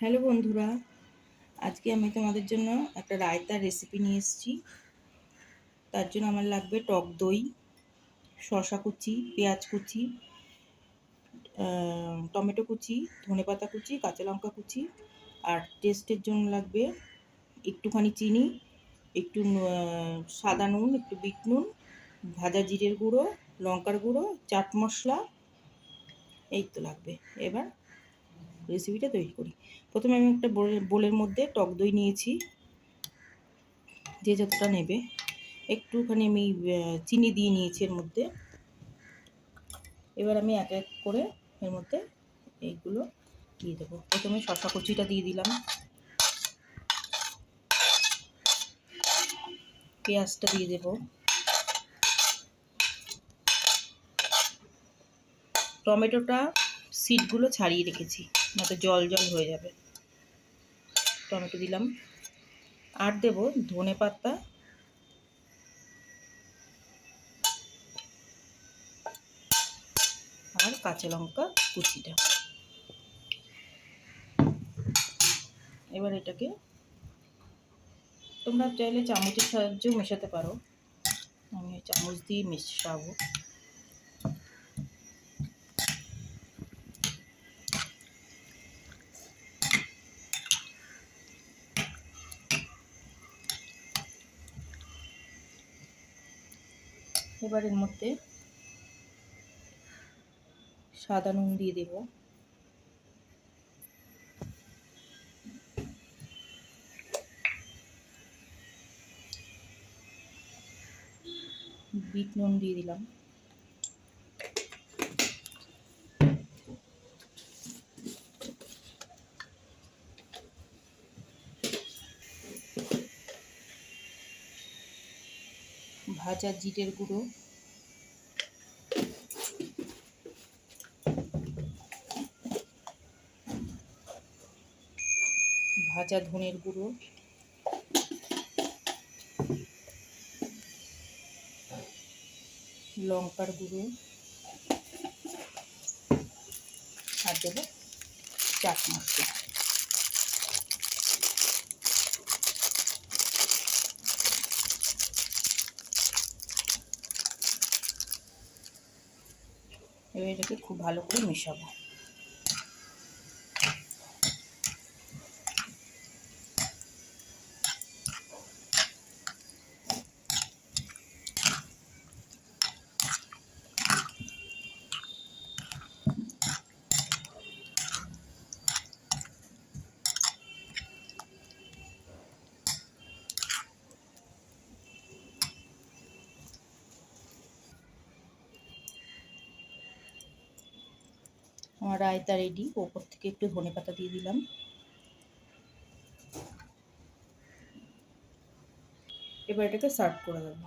Hello বন্ধুরা, আজকে আমি তোমাদের জন্য একটা রায়তার রেসিপি নিয়ে এসেছি। তার জন্য আমার লাগবে টক দই, শসা কুচি, পেঁয়াজ কুচি টমেটো কুচি, ধনেপাতা কুচি, কাঁচা লঙ্কা কুচি, আর টেস্টের জন্য লাগবে একটুখানি চিনি, একটু সাদা নুন, একটু বিট নুন, ভাজা জিরের গুঁড়ো, লঙ্কার গুঁড়ো, চাট মশলা, এই তো লাগবে। এবার রেসিপিটা তৈরি করি। প্রথমে আমি একটা বোলের মধ্যে টক দই নিয়েছি, যে যতটা নেবে। একটুখানি আমি চিনি দিয়ে নিয়েছি এর মধ্যে। এবার আমি এক এক করে এর মধ্যে এইগুলো দিয়ে দেবো। প্রথমে শশা কুচিটা দিয়ে দিলাম। পেঁয়াজটা দিয়ে দেবো। টমেটোটা সিটগুলো ছাড়িয়ে রেখেছি। নয়তো জল জল হয়ে যাবে। টমেটো দিলাম। আর দেব ধনে পাতা। আর কাঁচা লঙ্কা কুচিটা। এবার এটাকে তোমরা চাইলে চামচের সাহায্যেও মেশাতে পারো। আমি চামচ দিয়ে মেশাবো। এবার এর মধ্যে সাদা নুন দিয়ে দেব। বিট নুন দিয়ে দিলাম। ভাজা জিরের গুঁড়ো। ভাজা ধনের গুঁড়ো। লঙ্কার গুঁড়ো। আর দেবো চাট মশলা। এবার এটাকে খুব ভালো করে মেশাবো। আমার রায়তা রেডি ওপর থেকে একটু ধনে পাতা দিয়ে দিলাম। এবার এটাকে সার্ভ করে দেবো।